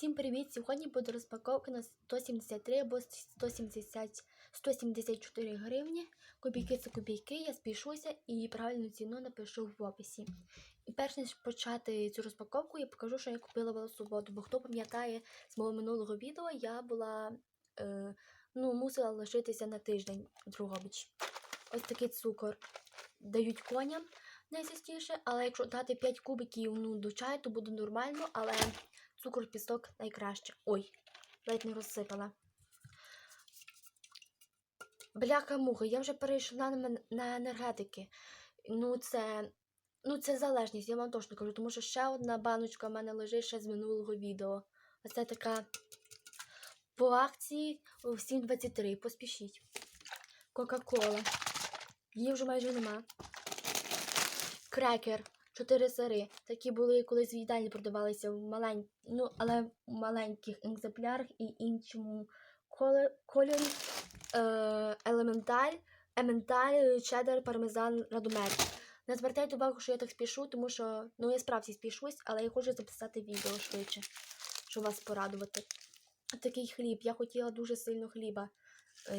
Всім привіт! Сьогодні буде розпаковка на 173 або 170, 174 гривні. Копійки це копійки, я спішуся і правильну ціну напишу в описі. І перш ніж почати цю розпаковку, я покажу, що я купила велосвободу. Бо хто пам'ятає з мого минулого відео, я була е, ну, мусила лишитися на тиждень в Другобичі. Ось такий цукор дають коням найчастіше, але якщо дати 5 кубиків ну, до чаю, то буде нормально, але цукор пісок найкраще. Ой, ледь не розсипала. Бляха муха, я вже перейшла на, енергетики. Ну, це. Ну, це залежність, я вам точно кажу, тому що ще одна баночка в мене лежить ще з минулого відео. Ось це така по акції в 7,23. Поспішіть. Кока-кола. Її вже майже нема. Крекер. Чотири сири. Такі були колись в їдальні продавалися в малень... ну, але в маленьких екземплярах і іншому коле- кольорі. Е, елементаль, ементаль, чеддер, пармезан, радомер. Не звертайте увагу, що я так спішу, тому що ну я справді спішусь, але я хочу записати відео швидше, щоб вас порадувати. Такий хліб. Я хотіла дуже сильно хліба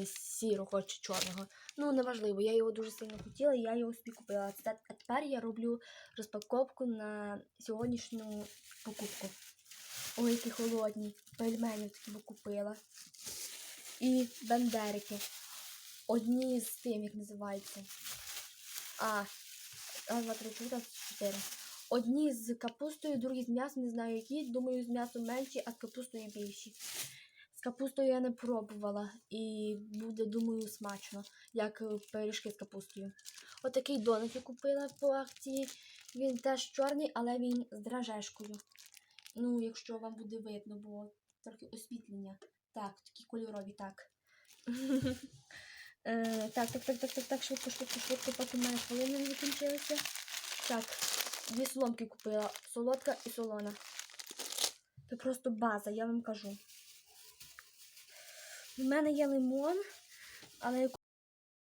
сірого чи чорного. Ну, неважливо, я його дуже сильно хотіла, і я його собі купила. А тепер я роблю розпаковку на сьогоднішню покупку. Ой, які холодні. Пельмені такі купила. І бендерики. Одні з тим, як називається. А, раз, два, три, чотири, чотири. Одні з капустою, другі з м'ясом, не знаю які. Думаю, з м'ясом менші, а з капустою більші. З капустою я не пробувала і буде, думаю, смачно, як е, пиріжки з капустою. Отакий донат я купила по акції. Він теж чорний, але він з дрожжешкою. Ну, якщо вам буде видно, бо трохи освітлення. Так, такі кольорові, так. Е, Так, так, так, так, так, так, швидко, швидко, швидко, поки в мене хвилини не закінчилися. Так, дві соломки купила. Солодка і солона. Це просто база, я вам кажу. У мене є лимон, але